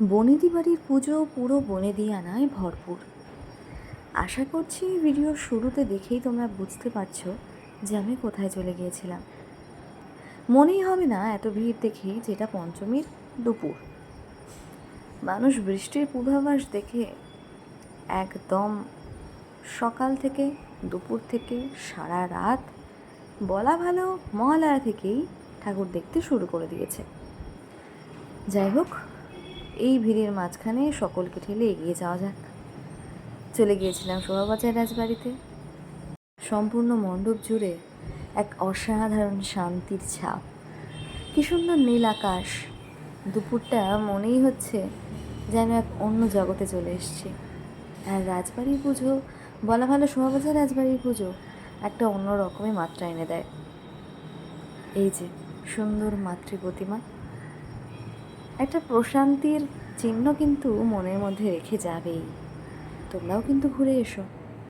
বনেদি বাড়ির পুজো পুরো বনেদি আনায় ভরপুর। আশা করছি ভিডিওর শুরুতে দেখেই তোমরা বুঝতে পারছ যে আমি কোথায় চলে গিয়েছিলাম। মনেই হবে না এত ভিড় দেখেই যেটা পঞ্চমীর দুপুর। মানুষ বৃষ্টির পূর্বাভাস দেখে একদম সকাল থেকে দুপুর থেকে সারা রাত বলা ভালো মহালয়া থেকেই ঠাকুর দেখতে শুরু করে দিয়েছে। যাই হোক এই ভিড়ের মাঝখানে সকলকে ঠেলে এগিয়ে যাওয়া যাক। চলে গিয়েছিলাম শোভাবাজার রাজবাড়িতে। সম্পূর্ণ মণ্ডপ জুড়ে এক অসাধারণ শান্তির ছাপ। কি সুন্দর নীল আকাশ। দুপুরটা মনেই হচ্ছে যেন এক অন্য জগতে চলে এসেছি। আর রাজবাড়ির পুজো, বলা ভালো শোভাবাজার রাজবাড়ির পুজো একটা অন্য রকমই মাত্রা এনে দেয়। এই যে সুন্দর মাতৃ প্রতিমা একটা প্রশান্তির চিহ্ন কিন্তু মনের মধ্যে রেখে যাবেই। তোমরাও কিন্তু ঘুরে এসো।